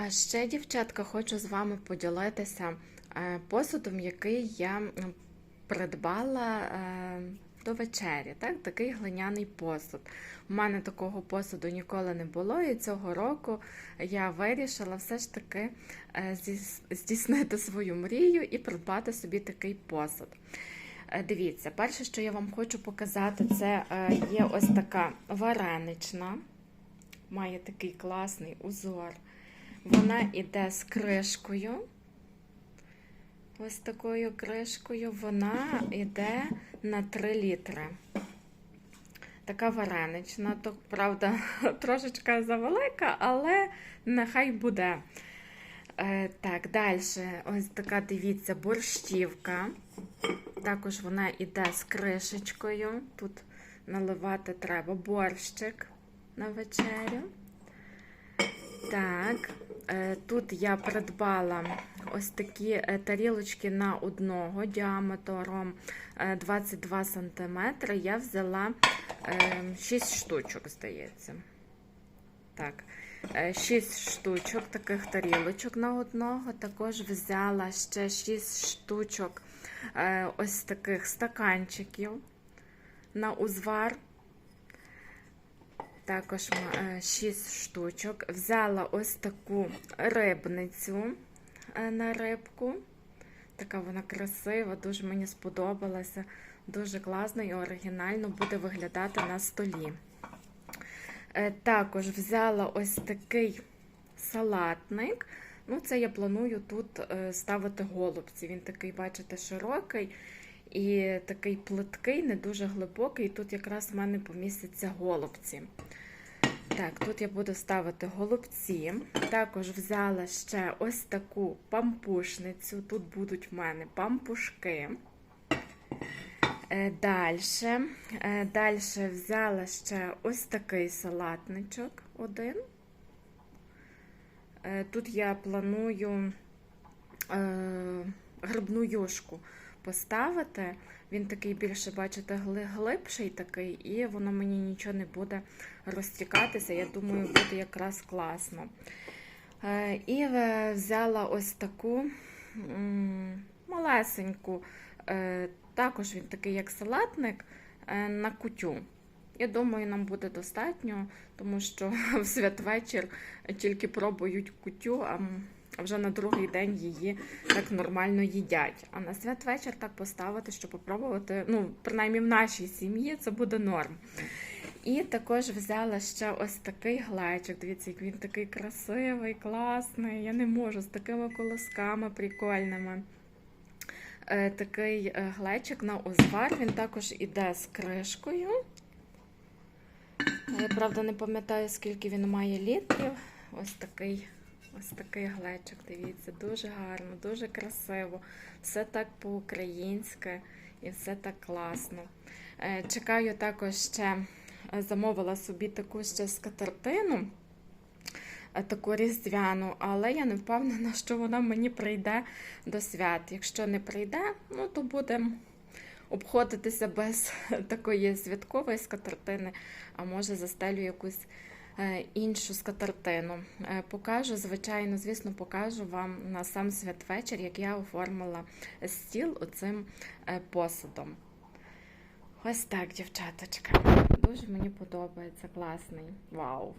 А ще, дівчатка, хочу з вами поділитися е, посудом, який я придбала е, до вечері. Так? Такий глиняний посуд. У мене такого посуду ніколи не було, і цього року я вирішила все ж таки е, здійснити свою мрію і придбати собі такий посуд. Дивіться, перше, що я вам хочу показати, це є ось така варенична. Має такий класний узор. Вона йде з кришкою. Ось такою кришкою. Вона йде на 3 літри. Така варенична, то, правда, трошечка завелика, але нехай буде. Е, так, далі. Ось така, дивіться, борщівка. Також вона йде з кришечкою. Тут наливати треба борщик на вечерю. Так, тут я придбала ось такі е, тарілочки на одного діаметром е, 22 см. Я взяла 6 штучок, здається. Так, 6 штучок таких тарілочок на одного. Також взяла ще 6 штучок е, ось таких стаканчиків на узвар. Також 6 штучок. Взяла ось таку рибницю е, на рибку. Така вона красива, дуже мені сподобалася. Дуже класно і оригінально буде виглядати на столі. Е, Також взяла ось такий салатник. Ну, це я планую тут е, ставити голубці. Він такий, бачите, широкий і такий плиткий, не дуже глибокий. Тут якраз в мене помістяться голубці. Так, тут я буду ставити голубці. Також взяла ще ось таку пампушницю. Тут будуть в мене пампушки. Далі. Далі взяла ще ось такий салатничок один. Е, Тут я планую е, грибну юшку поставити. Він такий більше, бачите, глибший такий, і воно мені нічого не буде розтікатися. Я думаю, буде якраз класно. Е, І взяла ось таку малесеньку, е, також він такий, як салатник, е, на кутю. Я думаю, нам буде достатньо, тому що в святвечір тільки пробують кутю, а а вже на другий день її так нормально їдять. А на святвечір так поставити, щоб попробувати, ну, принаймні в нашій сім'ї це буде норм. І також взяла ще ось такий глечик. Дивіться, як він такий красивий, класний. Я не можу з такими колосками прикольними. Е, такий е, глечик на узвар. Він також іде з кришкою. Я правда не пам'ятаю, скільки він має літрів. Ось такий, ось такий глечик. Дивіться, дуже гарно, дуже красиво. Все так по-українськи і все так класно. Е, Чекаю також ще е, замовила собі таку ще скатертину, е, таку різдвяну, але я не впевнена, що вона мені прийде до свят. Якщо не прийде, ну то будемо обходитися без такої святкової скатертини, а може застелю якусь іншу скатертину. Е, Покажу, звичайно, звісно, покажу вам на сам святвечір, як я оформила стіл оцим е, посудом. Ось так, дівчаточка. Дуже мені подобається, класний. Вау!